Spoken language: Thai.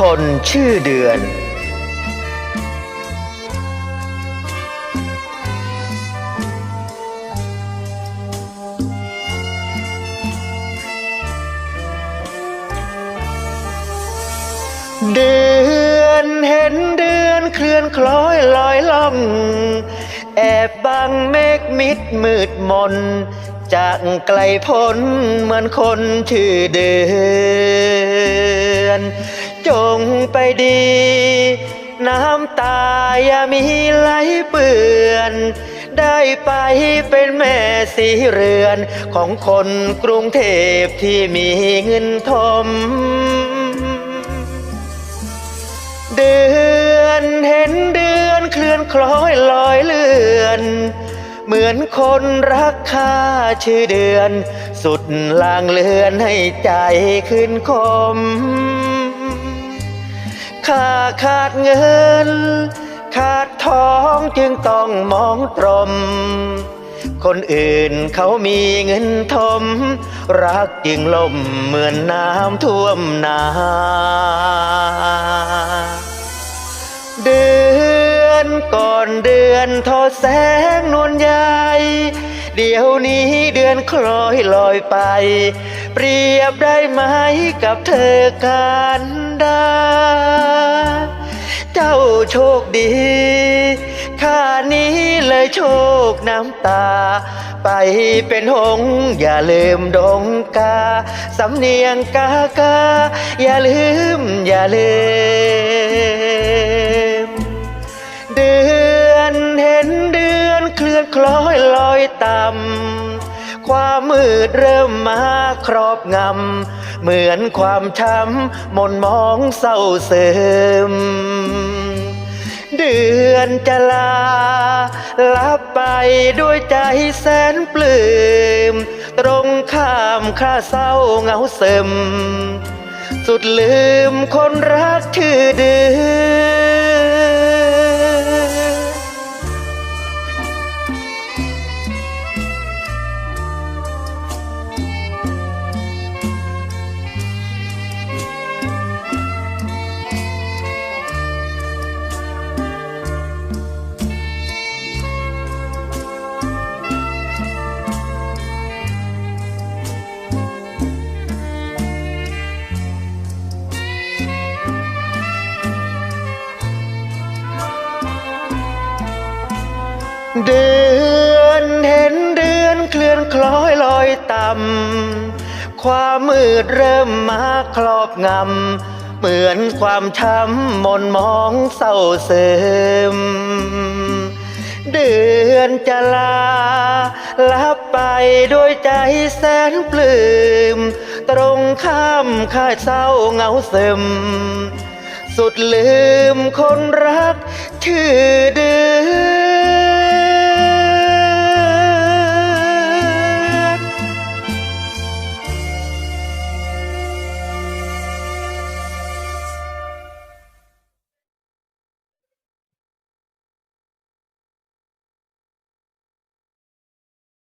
คนชื่อเดือน เดือนเห็นเดือนเคลื่อนคล้อยลอยล่อง แอบบังเมฆมิดมืดมน จากไกลพ้นเหมือนคนชื่อเดือน จงไปดี น้ำตาอย่ามีไหลเปื่อน ได้ไปเป็นแม่สีเรือนของคนกรุงเทพที่มีเงินทม เดือนเห็นเดือนเคลื่อนคล้อยลอยเลื่อนเหมือนคนรักค่าชื่อเดือน สุดลางเลือนให้ใจขึ้นคม ข้าขาดเงิน ขาดทองจึงต้องมองตรม คนอื่นเขามีเงินทม รักจึงล่มเหมือนน้ำท่วมนาเดือนก่อนเดือนทอดแสงนวลใหญ่เดี๋ยวนี้เดือนคล้อยลอยไป เปรียบได้ไหมกับเธอกันดา เจ้าโชคดีข้านี้เลยโชคน้ำตา ไปเป็นหง อย่าลืมดงกา สำเนียงกากา อย่าลืม อย่าลืม เดือนเห็นเดือนเคลื่อนคล้อยลอยต่ำ ความมืดเริ่มมาครอบงำ เหมือนความช้ำมนมองเศร้าซึมเดือนจะลาลับไปด้วยใจแสนปลื้ม ตรงข้ามข้าเศร้าเหงาซึมสุดลืมคนรักชื่อเดือน เดือนเห็นเดือนเคลื่อนคล้อยลอยต่ำความมืดเริ่มมาครอบงำ เหมือนความช้ำมนมองเศร้าซึมเดือนจะลาลับไปด้วยใจแสนปลื้ม ตรงข้ามข้าเศร้าเหงาซึม สุดลืมคนรัก ชื่อเดือน